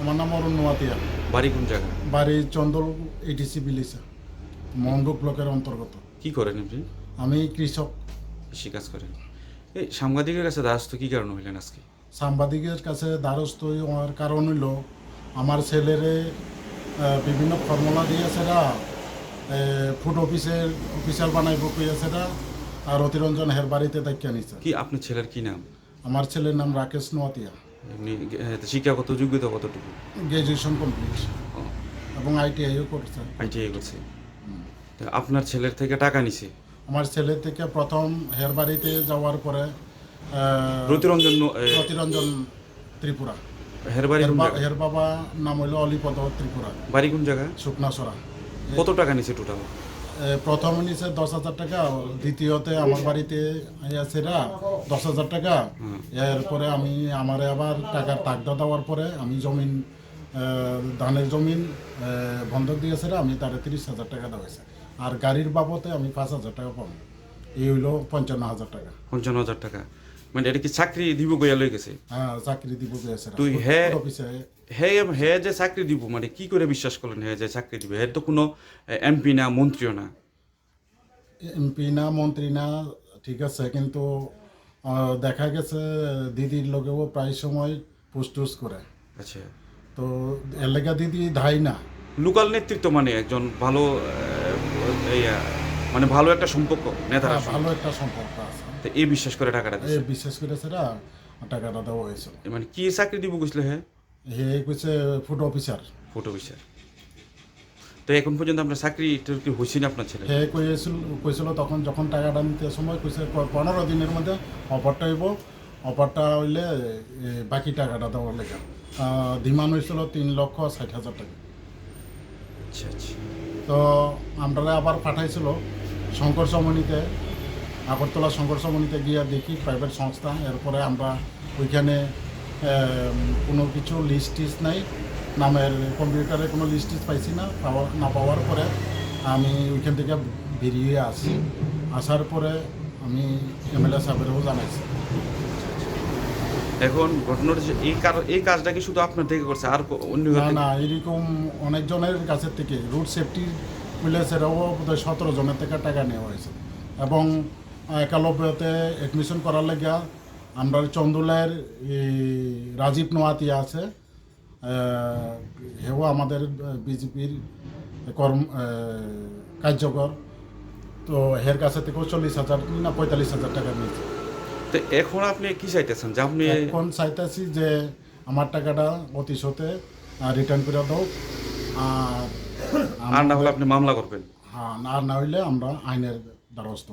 আমার নাম অরুণ নোয়াতিয়া। বাড়ি কোন জায়গা বাড়ি চন্দল এডিসি বিলিসা মন্ডুক ব্লকের অন্তর্গত। কি করেন আপনি? আমি কৃষক। কৃষিকাজ করেন। এই সাংবাদিকের কাছে দ্বারস্থ কি কারণ হইলেন আজকে? সাংবাদিকের কাছে দ্বারস্থ হওয়ার কারণ হইল আমার ছেলেরে বিভিন্ন ফর্মুলা দিয়েছে না ফুড অফিসের অফিসার বানাইব কইয়াছে না আর অতিরঞ্জন হের বাড়িতে দায়িত্ব নিছে। কি আপনার ছেলের কি নাম? আমার ছেলের নাম রাকেশ নোয়াতিয়া। শিক্ষাগত যোগ্যতা কতটুকু? গ্র্যাজুয়েশন কমপ্লিট এবং আইটিআইও করছে। আইটিআই করছে। আপনার ছেলের থেকে টাকা নিছে? আমার ছেলে থেকে প্রথম হের বাড়িতে যাওয়ার পরে আহ, প্রতিরঞ্জন প্রতিরঞ্জন ত্রিপুরা। হের বাড়ি হের বাবা নাম হইল অলিপদ ত্রিপুরা। বাড়ি কোন জায়গা শুকনাসরা কত টাকা নিছে টোটাল প্রথম নিচে দশ হাজার টাকা, দ্বিতীয়তে আমার বাড়িতে সেরা দশ হাজার টাকা। এরপরে আমি, আমার আবার টাকার তাগদা দেওয়ার পরে আমি জমিন ধানের জমিন বন্ধক দিয়েছে আমি তারে তিরিশ হাজার টাকা দেওয়াইছে। আর গাড়ির বাবদে আমি পাঁচ হাজার টাকা পাবো। এই হইল পঞ্চান্ন হাজার টাকা। পঞ্চান্ন হাজার টাকা। মানে এটা কি চাকরি দিব গইয়া লই গেছে? হ্যাঁ চাকরি দিব গেছে তুই হে হে হে যে চাকরি দিব মানে কি করে বিশ্বাস করলেন হে যে চাকরি দিবে? হে তো কোনো এমপি না মন্ত্রীও না। এমপি না মন্ত্রী না ঠিক আছে কিন্তু দেখা গেছে দিদির লোকেও প্রায় সময় পুস্টুস করে আচ্ছা। তো এলাকা দিদি ধাই না। লোকাল নেতৃত্ব মানে একজন ভালো মানে ভালো একটা সম্পর্ক নেতারা হ্যাঁ, ভালো একটা সম্পর্ক আছে। তো এই বিশ্বাস করে টাকাটা এই বিশ্বাস করে সেটা টাকাটা দেওয়া হয়েছিল মানে কি চাকরি দিব কইছিল হে? হে কইছে ফুড অফিসার ফটো অফিসার তো এখন পর্যন্ত আপনার চাকরি কি হয়েছে না আপনার ছেলে হে কইছিল কইছিল তখন যখন টাকাটা নিতে সময় কইছে পনেরো দিনের মধ্যে অফারটা হইব। অফারটা হইলে বাকি টাকাটা দেওয়ার লেগে। ডিমান্ড হয়েছিল তিন লক্ষ ষাট হাজার টাকা। আচ্ছা আচ্ছা। তো আমরা আবার পাঠাইছিল শঙ্কর সমনিতে আগরতলা শঙ্কর সমনিতে গিয়ে দেখি প্রাইভেট সংস্থা এরপরে আমরা ওইখানে কোনো কিছু লিস্ট টিস্ট নাই নামের কম্পিউটারে কোনো লিস্ট টিস্ট পাইছি না পাওয়া না পাওয়ার পরে আমি ওইখান থেকে বেরিয়ে আসি। আসার পরে আমি এমএলএ সাহেবেরও জানাইছি। এখন ঘটনার এই এই কাজটা কি শুধু আপনার থেকে করছে? আর অন্য না না এরকম অনেকজনের কাছের থেকে রুট সেফটি পুলিশেরও বোধহয় সতেরো জনের থেকে টাকা নেওয়া হয়েছে। এবং একালব্যতে অ্যাডমিশন করার লেগে আমরা চন্দুলের রাজীব নোয়াতি আছে হেও আমাদের বিজেপির কর্ম কার্যকর। তো হের কাছে থেকেও চল্লিশ হাজার না পঁয়তাল্লিশ হাজার টাকা নিয়েছে। তো এখন আপনি কি চাইতেছেন? যে আপনি এখন চাইতেছি যে আমার টাকাটা অতি সতে রিটার্ন করে দাও। আর আর না হলে আপনি মামলা করবেন হ্যাঁ আর না হইলে আমরা আইনের দ্বারস্থ।